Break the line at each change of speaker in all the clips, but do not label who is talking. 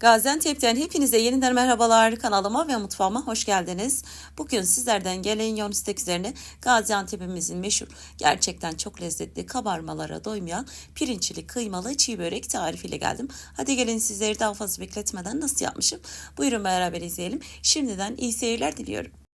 Gaziantep'ten hepinize yeniden merhabalar. Kanalıma ve mutfağıma hoş geldiniz. Bugün sizlerden gelen yoğun istek üzerine Gaziantep'imizin meşhur gerçekten çok lezzetli kabarmalara doymayan pirinçli kıymalı çiğ börek tarifiyle geldim. Hadi gelin sizleri daha fazla bekletmeden nasıl yapmışım? Buyurun beraber izleyelim. Şimdiden iyi seyirler diliyorum.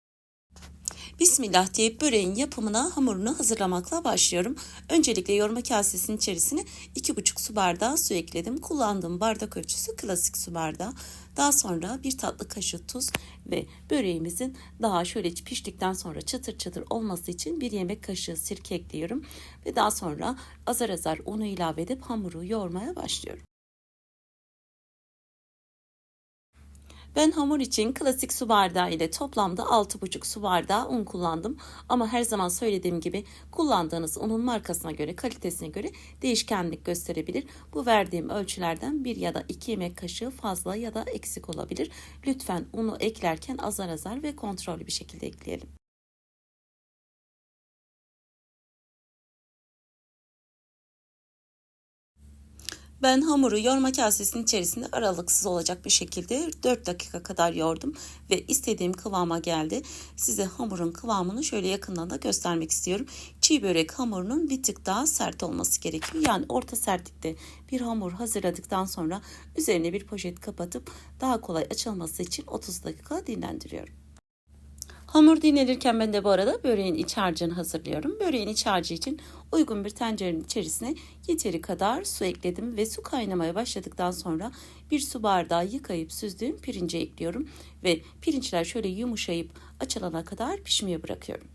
Bismillah deyip böreğin yapımına hamurunu hazırlamakla başlıyorum. Öncelikle yoğurma kasesinin içerisine 2,5 su bardağı su ekledim. Kullandığım bardak ölçüsü klasik su bardağı. Daha sonra bir tatlı kaşığı tuz ve böreğimizin daha şöyle piştikten sonra çıtır çıtır olması için bir yemek kaşığı sirke ekliyorum. Ve daha sonra azar azar unu ilave edip hamuru yoğurmaya başlıyorum. Ben hamur için klasik su bardağı ile toplamda 6,5 su bardağı un kullandım. Ama her zaman söylediğim gibi kullandığınız unun markasına göre, kalitesine göre değişkenlik gösterebilir. Bu verdiğim ölçülerden bir ya da iki yemek kaşığı fazla ya da eksik olabilir. Lütfen unu eklerken azar azar ve kontrollü bir şekilde ekleyelim. Ben hamuru yoğurma kasesinin içerisinde aralıksız olacak bir şekilde 4 dakika kadar yoğurdum ve istediğim kıvama geldi. Size hamurun kıvamını şöyle yakından da göstermek istiyorum. Çiğ börek hamurunun bir tık daha sert olması gerekiyor. Yani orta sertlikte bir hamur hazırladıktan sonra üzerine bir poşet kapatıp daha kolay açılması için 30 dakika dinlendiriyorum. Hamur dinlenirken ben de bu arada böreğin iç harcını hazırlıyorum. Böreğin iç harcı için uygun bir tencerenin içerisine yeteri kadar su ekledim ve su kaynamaya başladıktan sonra bir su bardağı yıkayıp süzdüğüm pirinci ekliyorum ve pirinçler şöyle yumuşayıp açılana kadar pişmeye bırakıyorum.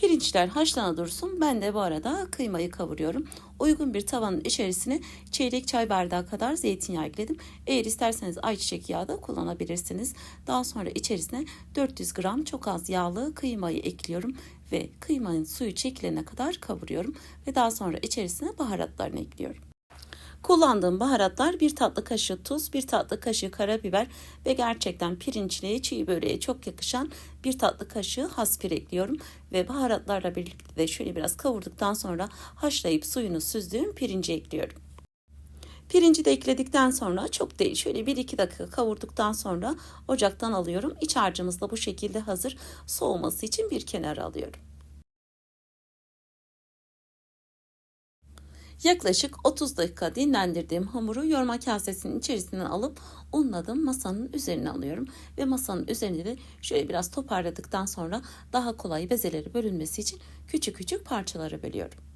Pirinçler haşlana dursun. Ben de bu arada kıymayı kavuruyorum. Uygun bir tavanın içerisine çeyrek çay bardağı kadar zeytinyağı ekledim. Eğer isterseniz ayçiçek yağı da kullanabilirsiniz. Daha sonra içerisine 400 gram çok az yağlı kıymayı ekliyorum ve kıymanın suyu çekilene kadar kavuruyorum ve daha sonra içerisine baharatlarını ekliyorum. Kullandığım baharatlar bir tatlı kaşığı tuz, bir tatlı kaşığı karabiber ve gerçekten pirinçliğe, çiğ böreğe çok yakışan bir tatlı kaşığı haspir ekliyorum. Ve baharatlarla birlikte de şöyle biraz kavurduktan sonra haşlayıp suyunu süzdüğüm pirinci ekliyorum. Pirinci de ekledikten sonra çok değil şöyle 1-2 dakika kavurduktan sonra ocaktan alıyorum. İç harcımız da bu şekilde hazır. Soğuması için bir kenara alıyorum. Yaklaşık 30 dakika dinlendirdiğim hamuru yoğurma kasesinin içerisinden alıp unladım masanın üzerine alıyorum ve masanın üzerinde de şöyle biraz toparladıktan sonra daha kolay bezeleri bölünmesi için küçük küçük parçalara bölüyorum.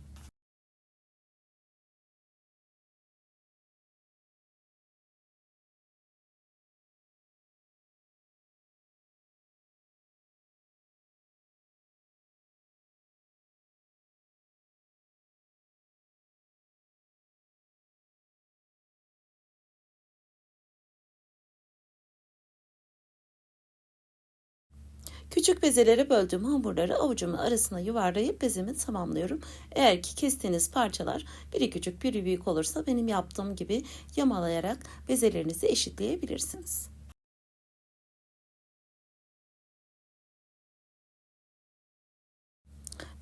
Küçük bezelere böldüğüm hamurları avucumun arasına yuvarlayıp bezimi tamamlıyorum. Eğer ki kestiğiniz parçalar biri küçük biri büyük olursa benim yaptığım gibi yamalayarak bezelerinizi eşitleyebilirsiniz.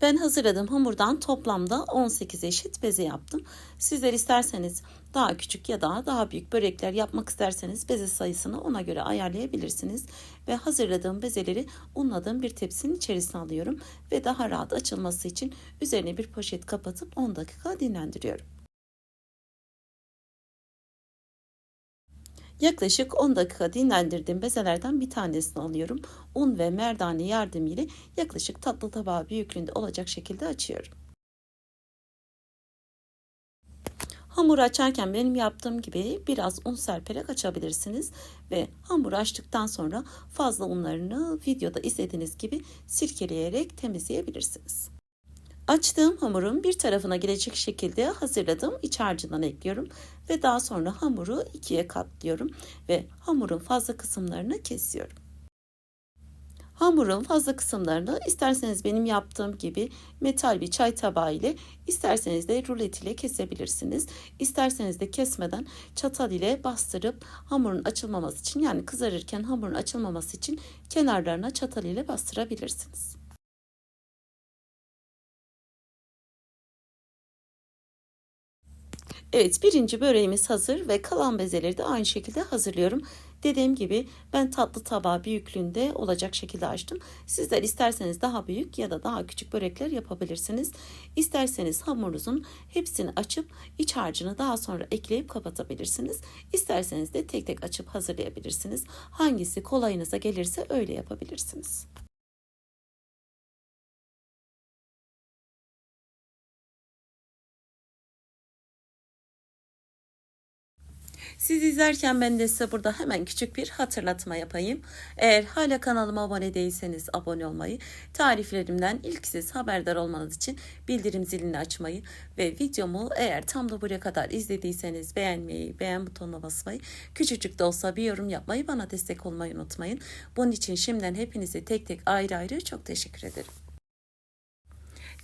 Ben hazırladığım hamurdan toplamda 18 eşit beze yaptım. Sizler isterseniz daha küçük ya da daha büyük börekler yapmak isterseniz beze sayısını ona göre ayarlayabilirsiniz. Ve hazırladığım bezeleri unladığım bir tepsinin içerisine alıyorum ve daha rahat açılması için üzerine bir poşet kapatıp 10 dakika dinlendiriyorum. Yaklaşık 10 dakika dinlendirdiğim bezelerden bir tanesini alıyorum. Un ve merdane yardımıyla yaklaşık tatlı tabağı büyüklüğünde olacak şekilde açıyorum. Hamur açarken benim yaptığım gibi biraz un serperek açabilirsiniz ve hamur açtıktan sonra fazla unlarını videoda izlediğiniz gibi sirkeleyerek temizleyebilirsiniz. Açtığım hamurun bir tarafına gelecek şekilde hazırladığım iç harcından ekliyorum ve daha sonra hamuru ikiye katlıyorum ve hamurun fazla kısımlarını kesiyorum. Hamurun fazla kısımlarını isterseniz benim yaptığım gibi metal bir çay tabağı ile isterseniz de rulet ile kesebilirsiniz. İsterseniz de kesmeden çatal ile bastırıp hamurun açılmaması için yani kızarırken hamurun açılmaması için kenarlarına çatal ile bastırabilirsiniz. Evet birinci böreğimiz hazır ve kalan bezeleri de aynı şekilde hazırlıyorum. Dediğim gibi ben tatlı tabağı büyüklüğünde olacak şekilde açtım. Sizler isterseniz daha büyük ya da daha küçük börekler yapabilirsiniz. İsterseniz hamurunuzun hepsini açıp iç harcını daha sonra ekleyip kapatabilirsiniz. İsterseniz de tek tek açıp hazırlayabilirsiniz. Hangisi kolayınıza gelirse öyle yapabilirsiniz. Siz izlerken ben de size burada hemen küçük bir hatırlatma yapayım. Eğer hala kanalıma abone değilseniz abone olmayı, tariflerimden ilk siz haberdar olmanız için bildirim zilini açmayı ve videomu eğer tam da buraya kadar izlediyseniz beğenmeyi, beğen butonuna basmayı, küçücük de olsa bir yorum yapmayı, bana destek olmayı unutmayın. Bunun için şimdiden hepinize tek tek ayrı ayrı çok teşekkür ederim.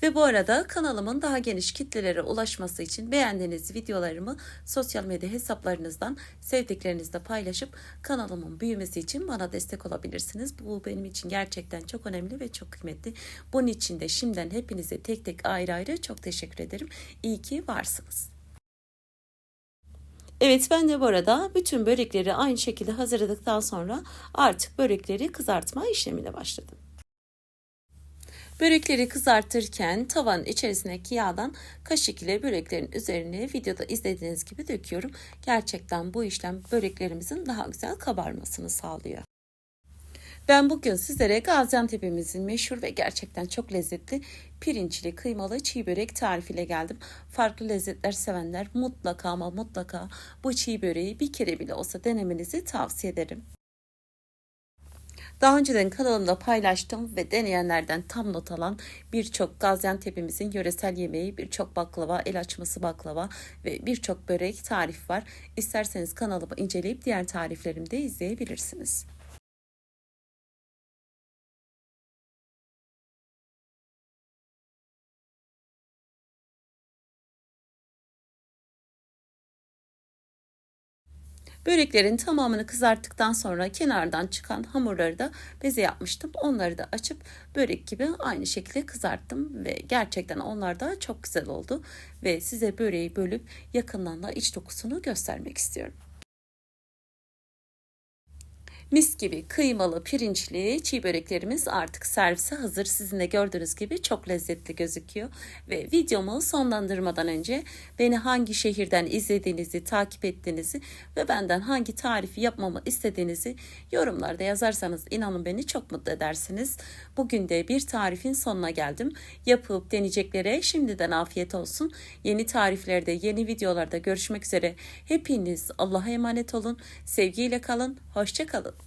Ve bu arada kanalımın daha geniş kitlelere ulaşması için beğendiğiniz videolarımı sosyal medya hesaplarınızdan sevdiklerinizle paylaşıp kanalımın büyümesi için bana destek olabilirsiniz. Bu benim için gerçekten çok önemli ve çok kıymetli. Bunun için de şimdiden hepinize tek tek ayrı ayrı çok teşekkür ederim. İyi ki varsınız. Evet ben de bu arada bütün börekleri aynı şekilde hazırladıktan sonra artık börekleri kızartma işlemine başladım. Börekleri kızartırken tavanın içerisindeki yağdan kaşık ile böreklerin üzerine videoda izlediğiniz gibi döküyorum. Gerçekten bu işlem böreklerimizin daha güzel kabarmasını sağlıyor. Ben bugün sizlere Gaziantep'imizin meşhur ve gerçekten çok lezzetli pirinçli kıymalı çiğ börek tarifiyle geldim. Farklı lezzetler sevenler mutlaka ama mutlaka bu çiğ böreği bir kere bile olsa denemenizi tavsiye ederim. Daha önceden kanalımda paylaştım ve deneyenlerden tam not alan birçok Gaziantep'imizin yöresel yemeği, birçok baklava, el açması baklava ve birçok börek tarif var. İsterseniz kanalımı inceleyip diğer tariflerimi de izleyebilirsiniz. Böreklerin tamamını kızarttıktan sonra kenardan çıkan hamurları da beze yapmıştım. Onları da açıp börek gibi aynı şekilde kızarttım ve gerçekten onlar da çok güzel oldu. Ve size böreği bölüp yakından da iç dokusunu göstermek istiyorum. Mis gibi kıymalı, pirinçli çiğ böreklerimiz artık servise hazır. Sizin de gördüğünüz gibi çok lezzetli gözüküyor. Ve videomu sonlandırmadan önce beni hangi şehirden izlediğinizi, takip ettiğinizi ve benden hangi tarifi yapmamı istediğinizi yorumlarda yazarsanız inanın beni çok mutlu edersiniz. Bugün de bir tarifin sonuna geldim. Yapıp deneyeceklere şimdiden afiyet olsun. Yeni tariflerde, yeni videolarda görüşmek üzere. Hepiniz Allah'a emanet olun. Sevgiyle kalın. Hoşçakalın.